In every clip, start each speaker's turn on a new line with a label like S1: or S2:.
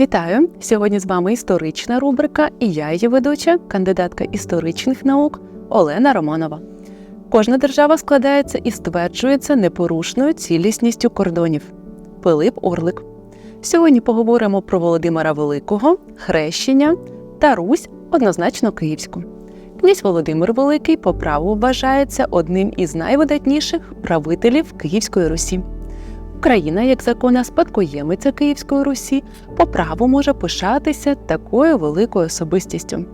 S1: Вітаю! Сьогодні з вами історична рубрика, і я її ведуча, кандидатка історичних наук Олена Романова. Кожна держава складається і стверджується непорушною цілісністю кордонів. Пилип Орлик. Сьогодні поговоримо про Володимира Великого, хрещення та Русь однозначно київську. Князь Володимир Великий по праву вважається одним із найвидатніших правителів Київської Русі. Україна, як законна спадкоємиця Київської Русі, по праву може пишатися такою великою особистістю.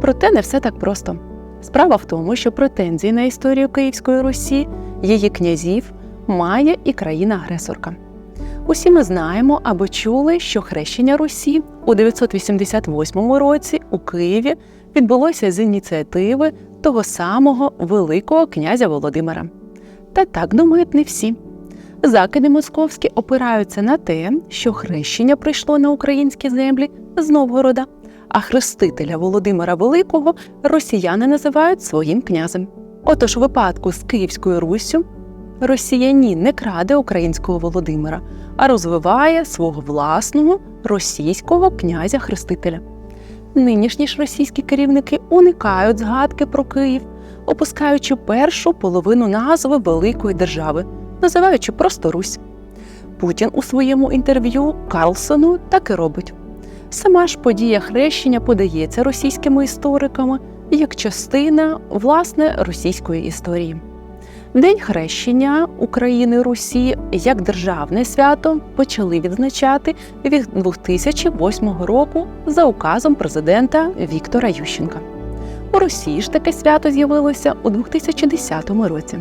S1: Проте не все так просто. Справа в тому, що претензії на історію Київської Русі, її князів, має і країна-агресорка. Усі ми знаємо або чули, що хрещення Русі у 988 році у Києві відбулося з ініціативи того самого Великого князя Володимира. Та так думають не всі. Закиди московські опираються на те, що хрещення прийшло на українські землі з Новгорода, а хрестителя Володимира Великого росіяни називають своїм князем. Отож, у випадку з Київською Руссю росіянин не краде українського Володимира, а розвиває свого власного російського князя-хрестителя. Нинішні ж російські керівники уникають згадки про Київ, опускаючи першу половину назви великої держави називаючи просто Русь. Путін у своєму інтерв'ю Карлсону так і робить. Сама ж подія хрещення подається російськими істориками як частина власне російської історії. День хрещення України Русі як державне свято почали відзначати від 2008 року за указом президента Віктора Ющенка. У Росії ж таке свято з'явилося у 2010 році.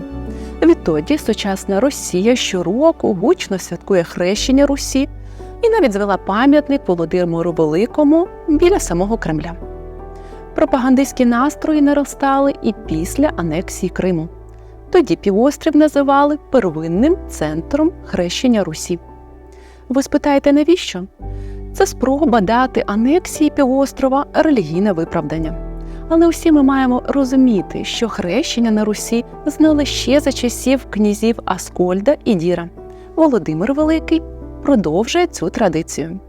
S1: Відтоді сучасна Росія щороку гучно святкує хрещення Русі і навіть звела пам'ятник Володимиру Великому біля самого Кремля. Пропагандистські настрої наростали і після анексії Криму. Тоді півострів називали первинним центром хрещення Русі. Ви спитаєте, навіщо? Це спроба дати анексії півострова релігійне виправдання. Але усі ми маємо розуміти, що хрещення на Русі знали ще за часів князів Аскольда і Діра. Володимир Великий продовжує цю традицію.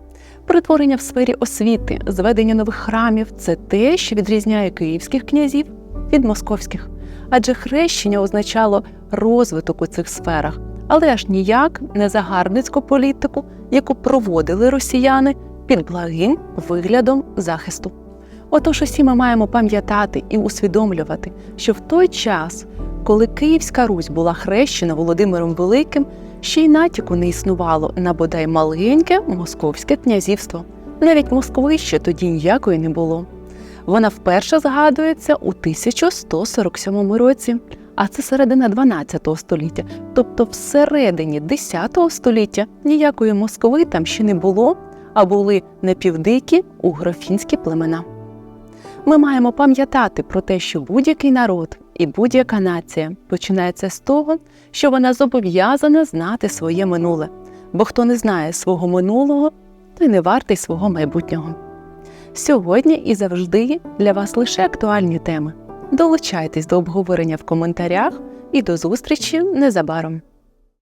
S1: Притворення в сфері освіти, зведення нових храмів це те, що відрізняє київських князів від московських, адже хрещення означало розвиток у цих сферах, але аж ніяк не загарбницьку політику, яку проводили росіяни під благим виглядом захисту. Отож, усі ми маємо пам'ятати і усвідомлювати, що в той час, коли Київська Русь була хрещена Володимиром Великим, ще й натяку не існувало на бодай маленьке московське князівство. Навіть Москви ще тоді ніякої не було. Вона вперше згадується у 1147 році, а це середина 12 століття, тобто всередині 10 століття ніякої Москви там ще не було, а були непівдикі угрофінські племена. Ми маємо пам'ятати про те, що будь-який народ і будь-яка нація починається з того, що вона зобов'язана знати своє минуле, бо хто не знає свого минулого, той не вартий свого майбутнього. Сьогодні і завжди для вас лише актуальні теми. Долучайтесь до обговорення в коментарях і до зустрічі незабаром.